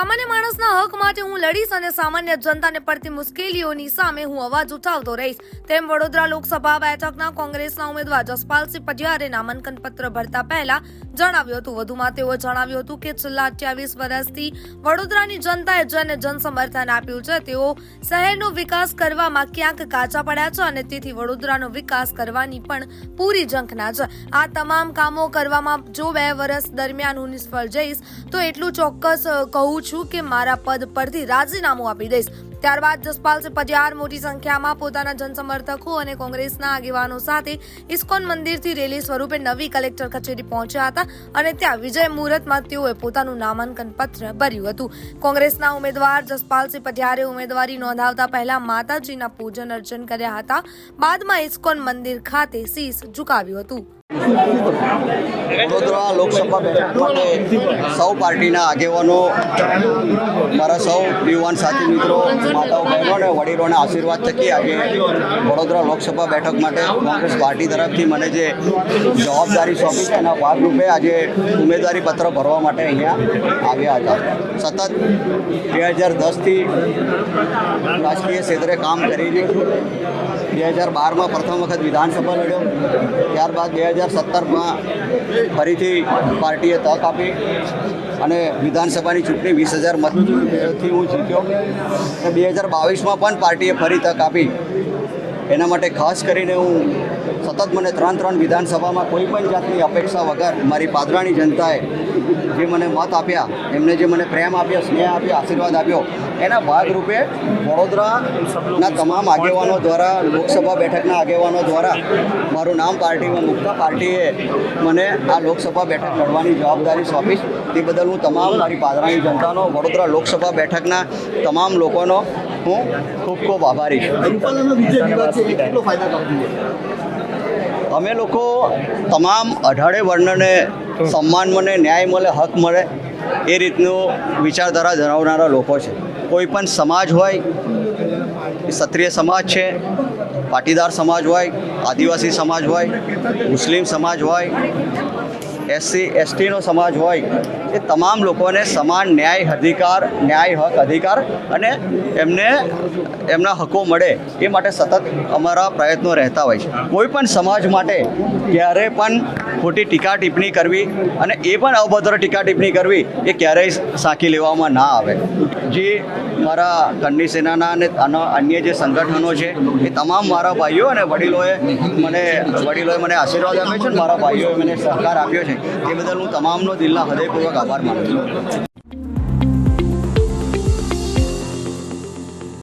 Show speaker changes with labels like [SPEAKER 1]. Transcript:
[SPEAKER 1] સામાન્ય માણસના હક માટે હું લડીશ અને સામાન્ય જનતાને પડતી મુશ્કેલીઓની સામે હું અવાજ ઉઠાવતો રહીશ. તેમ વડોદરા લોકસભા બેઠકના કોંગ્રેસના ઉમેદવાર જસપાલસિંહ પટિયારે નામાંકન પત્ર ભરતા પહેલા જણાવ્યું હતું. વધુમાં તેઓ જણાવ્યું હતું કે છેલ્લા અઠ્યાવીસ વર્ષથી વડોદરાની જનતાએ જેને જનસમર્થન આપ્યું છે. તેઓ શહેરનો વિકાસ કરવામાં ક્યાંક કાચા પડ્યા છે અને તેથી વડોદરાનો વિકાસ કરવાની પણ પૂરી ઝંખના છે. આ તમામ કામો કરવામાં જો બે વર્ષ દરમિયાન હું નિષ્ફળ જઈશ, તો એટલું ચોક્કસ કહું છું કે મારા પદ પરથી રાજીનામું આપી દઈશ. ત્યારબાદ જસપાલસિંહ પટિયાર મોટી સંખ્યામાં પોતાના જનસમર્થકો અને કોંગ્રેસના આગેવાનો સાથે ઇસ્કોન મંદિરથી રેલી સ્વરૂપે નવી કલેક્ટર કચેરી પહોંચ્યા હતા અને ત્યાં વિજય મુહૂર્તમાં તેઓએ પોતાનું નામાંકન પત્ર ભર્યું હતું. કોંગ્રેસના ઉમેદવાર જસપાલસિંહ પટિયારે ઉમેદવારી નોંધાવતા પહેલા માતાજીના પૂજન અર્ચન કર્યા હતા. બાદમાં ઇસ્કોન મંદિર ખાતે શીશ ઝુકાવ્યું હતું.
[SPEAKER 2] વડોદરા લોકસભા બેઠક માટે સૌ પાર્ટીના આગેવાનો મારા સૌ યુવાન સાથી મિત્રો, માતાઓ બહેનો અને વડીલોના આશીર્વાદ થકી આજે વડોદરા લોકસભા બેઠક માટે કોંગ્રેસ પાર્ટી તરફથી મને જે જવાબદારી સોંપી છે એના ભાગરૂપે આજે ઉમેદવારી પત્ર ભરવા માટે અહીંયા આવ્યા હતા. સતત બે હજાર દસથી રાજકીય ક્ષેત્રે કામ કરીને બે હજાર બારમાં પ્રથમ વખત વિધાનસભા લડ્યો. ત્યારબાદ બે હજાર સત્તરમાં ફરીથી પાર્ટીએ તક આપી. અને વિધાનસભાની ચૂંટણી વીસ હજાર મતથી હું જીત્યો. અને બે હજાર બાવીસમાં પણ પાર્ટીએ ફરી તક આપી. એના માટે ખાસ કરીને હું સતત મને ત્રણ ત્રણ વિધાનસભામાં કોઈ પણ જાતની અપેક્ષા વગર મારી પાદરાની જનતાએ જે મને મત આપ્યા, એમને જે મને પ્રેમ આપ્યો, સ્નેહ આપ્યો, આશીર્વાદ આપ્યો એના ભાગરૂપે વડોદરાના તમામ આગેવાનો દ્વારા લોકસભા બેઠકના આગેવાનો દ્વારા મારું નામ પાર્ટીમાં મૂકતા પાર્ટીએ મને આ લોકસભા બેઠક લડવાની જવાબદારી સોંપી. તે બદલ હું તમામ મારી પાદરાની જનતાનો વડોદરા લોકસભા બેઠકના તમામ લોકોનો હું ખૂબ ખૂબ આભારી છું. અમે લોકો તમામ અઢારે વર્ણને સન્માન મળે ન્યાય મળે હક મળે એ રીતનું વિચારધારા ધરાવનારા લોકો છે. કોઈ પણ સમાજ હોય ક્ષત્રિય સમાજ છે, પાટીદાર સમાજ હોય, આદિવાસી સમાજ હોય, મુસ્લિમ સમાજ હોય એસસી, એસટીનો સમાજ હોય, એ તમામ લોકોને સમાન ન્યાય અધિકાર, ન્યાય હક અધિકાર અને એમને એમના હકો મળે એ માટે સતત અમારા પ્રયત્નો રહેતા હોય છે. કોઈ પણ સમાજ માટે ક્યારે પણ ખોટી ટીકા ટિપ્પણી કરવી અને એ પણ અભદ્ર ટીકા ટિપ્પણી કરવી એ ક્યારેય સાંકી લેવામાં ના આવે. જે મારા કન્ની સેનાના અને અન્ય જે સંગઠનો છે, એ તમામ મારા ભાઈઓ અને વડીલોએ મને વડીલોએ મને આશીર્વાદ આપ્યો છે મારા ભાઈઓએ મને સહકાર આપ્યો છે. એ બદલ હું તમામનો દિલના હૃદયપૂર્વક આભાર માનું છું.